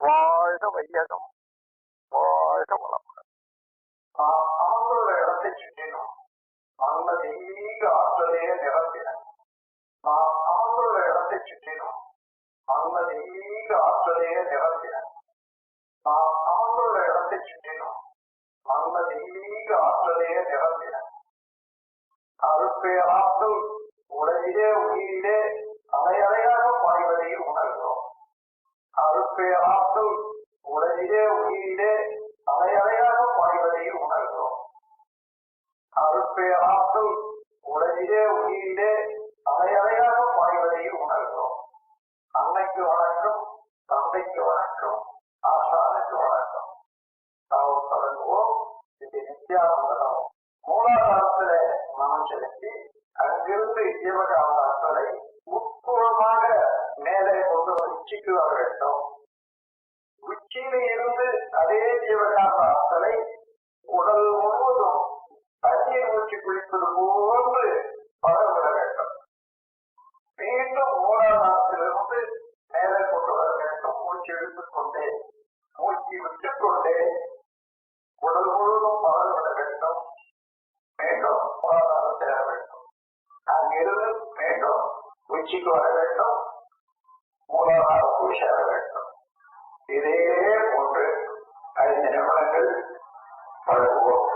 வாழ்க வையகம் வாழ்க வளமுடன் நாம் இடத்தை சுற்றினோம் அந்த தெய்வீக ஆற்றலையே நிரம்பின நான் அமர்ந்துள்ள இடத்தை சுற்றினோம் அந்த தெய்வீக ஆற்றலையே நிரம்பின நான் அமர்ந்துள்ள இடத்தை சுற்றினோம் அந்த தெய்வீக ஆற்றலே நிரம்பின அருட்பேராற்றல் உலகிலே உயிரிலே அலையலையாக பாய்வதை உணர்கிறோம் உடலிலே உயிரிலே அலையலையாக பாய்வதையும் உணர்கிறோம். அருட்பேராற்றல் உடலிலே உயிரிலே அலையலையாக பாய்வதையும் உணர்கிறோம். அன்னைக்கு வணக்கம் தந்தைக்கு வணக்கம் ஆசானுக்கு வணக்கம். நாம் தொடங்குவோம். இது நித்யானந்தனம் மூலாதாரத்தில மனம் செலுத்தி அங்கிருந்து ஜீவகாந்தாக்களை உச்சிக்கு வர வேண்டும் உச்சியில இருந்து அதே ஜீவகாந்த ஆற்றலை உடல் முழுவதும் தண்ணீர் ஊற்றி குளிப்பது போன்று வளர்விட வேண்டும். மீண்டும் மூலாதாரத்திலிருந்து மேலே கொண்டு வர வேண்டும். மூச்சு எடுத்துக் கொண்டே மூச்சு விட்டுக் கொண்டே உடல் முழுவதும் வளர்விட வேண்டும். மீண்டும் மூலாதாரம் சேர வேண்டும். அங்கிருந்து மீண்டும் உச்சிக்கு வர வேண்டும். மூலமாக போய் சேர வேண்டும். இதே போன்று ஐந்து நிமிடங்கள் பழகுவோம்.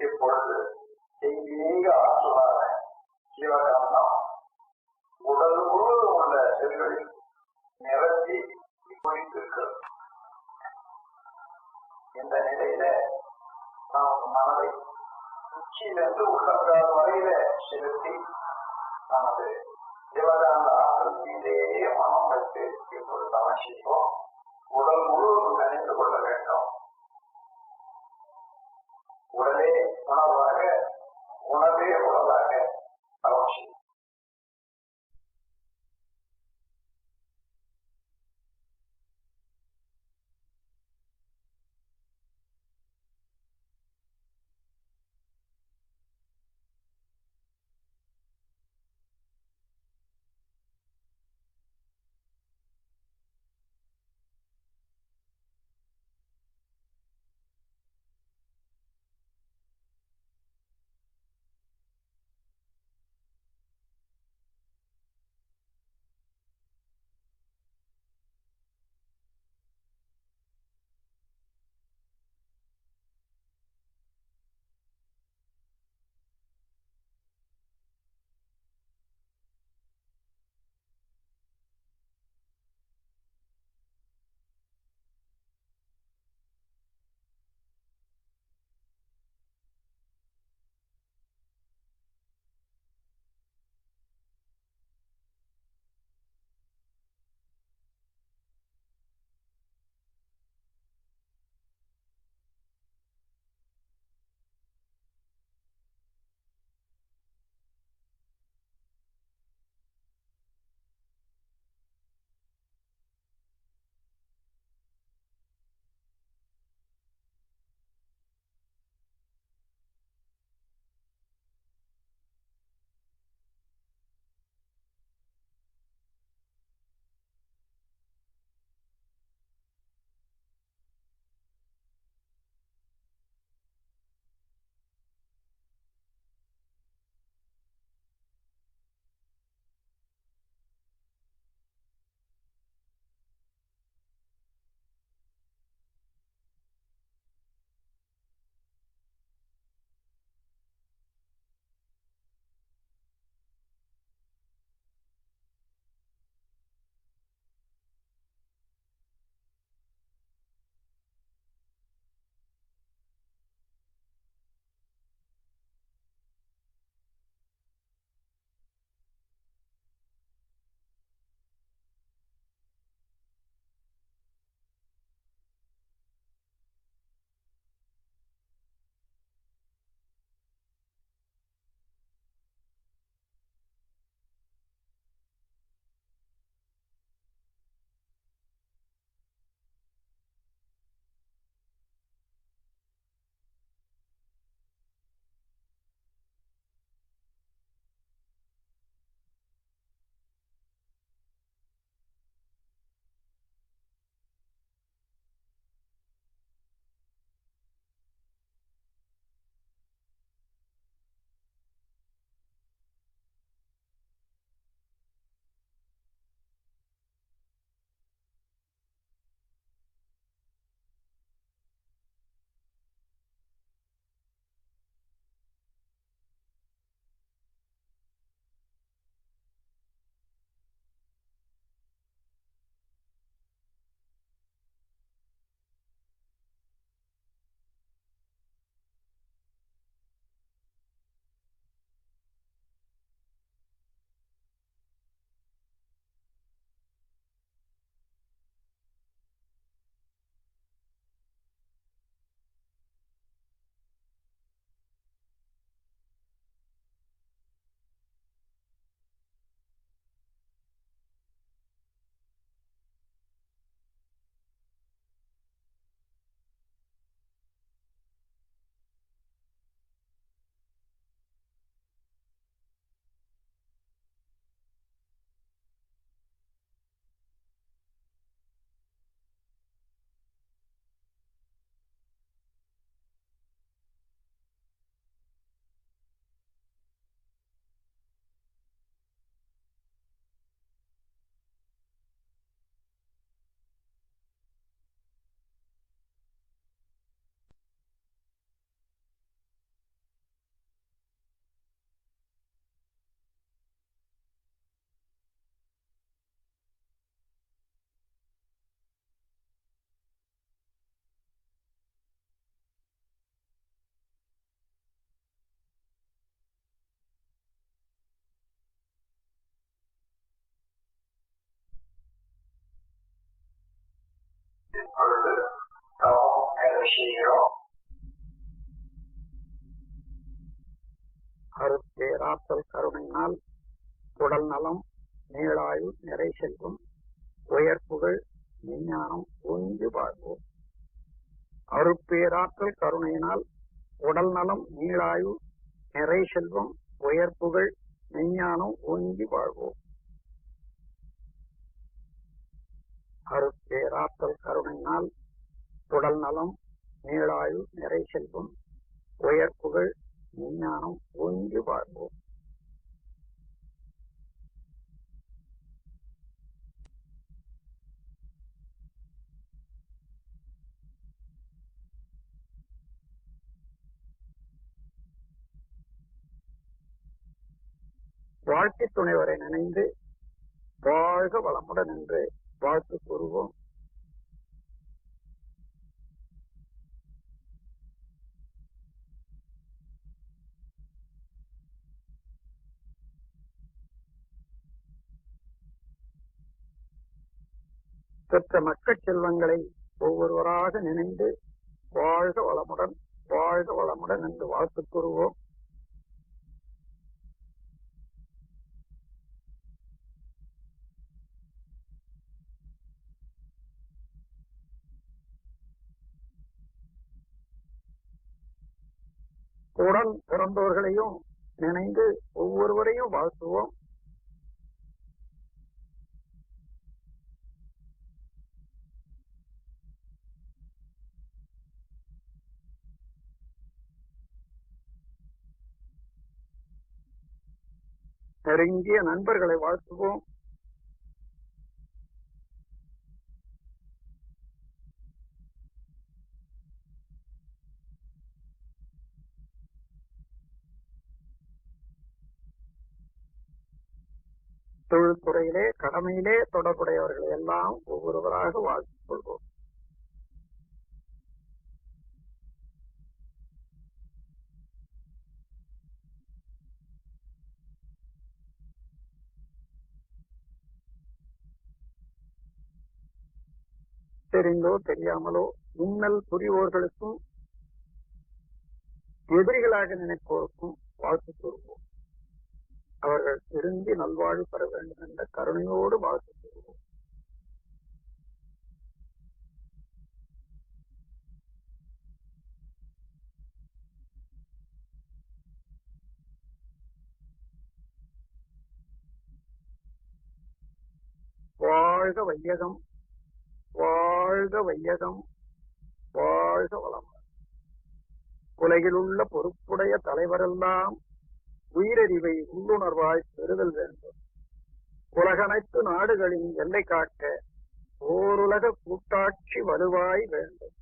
இப்பொழுது எங்கேங்க ஆற்றுவார சிவகாந்தம் உடல் முழுவதும் உள்ள செல்களில் நிரப்பி குளித்திருக்கிறது இந்த நிலையில நாம் மனதை உச்சியிலிருந்து உள்ளங்கால் வரையில செலுத்தி நமது ஜீவகாந்த ஆற்றல் மனம் வைத்து இப்பொழுது அமைச்சிப்போம் உடல் முழுவதும் நினைந்து கொள்ள வேண்டும். உடனே உணவாக உணவே உணவாக நிறைவு செய்கிறோம் அருட்பேராற்றல் கருணையினால் உடல் நலம் நீளாயு நிறை செல்வம் உயர் புகழ் விஞ்ஞானம் ஒன்று வாழ்வோம் அருட்பேராற்றல் கருணையினால் உடல் நலம் நீளாயு நிறை செல்வம் உயர் புகழ் விஞ்ஞானம் ஒன்றி வாழ்வோம் அருட்பேராற்றல் கருணையினால் உடல் நலம் நீளாயு நிறை செல்வம் உயர் புகழ் விஞ்ஞானம் ஒன்று வாழ்வோம். வாழ்க்கை துணைவரை நினைந்து வாழ்க வளமுடன் என்று வாழ்த்து கூறுவோம். பெற்ற மக்கள் செல்வங்களை ஒவ்வொருவராக நினைந்து வாழ்க வளமுடன் வாழ்க வளமுடன் என்று வாழ்த்து கூறுவோம். உடன் பிறந்தவர்களையும் நினைந்து ஒவ்வொருவரையும் வாழ்த்துவோம். நெருங்கிய நண்பர்களை வாழ்த்துவோம். தொழில்துறையிலே கடமையிலே தொடர்புடையவர்களை எல்லாம் ஒவ்வொருவராக வாழ்த்துக் கொள்வோம். தெரிந்தோ தெரியாமலோ இன்னல் புரிவோர்களுக்கும் எதிரிகளாக நினைப்போருக்கும் வாழ்த்து கூறுவோம். அவர்கள் திருந்தி நல்வாழ்வு பெற வேண்டும் என்ற கருணையோடு வாழ்த்து கூறுவோம். வாழ்க வையகம் வாழ்க வையகம். வாழ்க வளம். உலகில் உள்ள பொறுப்புடைய தலைவரெல்லாம் உயிரறிவை உள்ளுணர்வாய் பெறுதல் வேண்டும். உலகனைத்து நாடுகளின் எல்லை காக்க ஓருலக கூட்டாட்சி வலுவாய் வேண்டும்.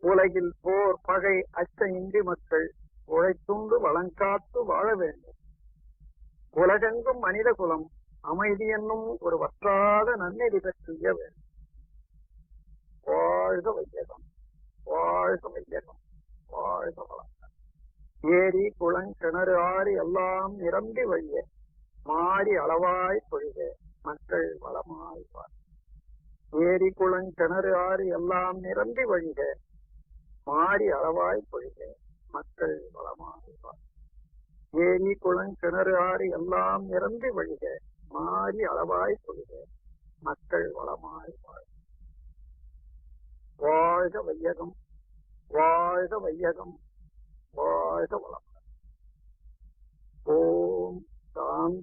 உலகில் போர் பகை அச்சமின்றி மக்கள் உழைத்துண்டு வளங்காத்து வாழ வேண்டும். உலகெங்கும் மனித குலம் அமைதி என்னும் ஒரு வற்றாத நன்னெறி பெற்றிய வேண்டும். வாழ்க வையகம் வாழ்க வையகம் வாழ்க வளம் ஏரி குளம் கிணறு ஆறு எல்லாம் நிரம்பி வழிய. மாறி அளவாய் பொழிக மக்கள் வளமாய் வாழ். ஏரி குளம் கிணறு ஆறு எல்லாம் நிரம்பி வழிக மாறி அளவாய் பொழிக மக்கள் வளமாய் வாழ். ஏரி குளம் கிணறு ஆறு எல்லாம் நிரம்பி வழிக மாறி அளவாய் பொழிக மக்கள் வளமாய் வாழ். 我做唯一一个，我做唯一一个，我做我了。唵嘛呢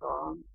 叭咪吽。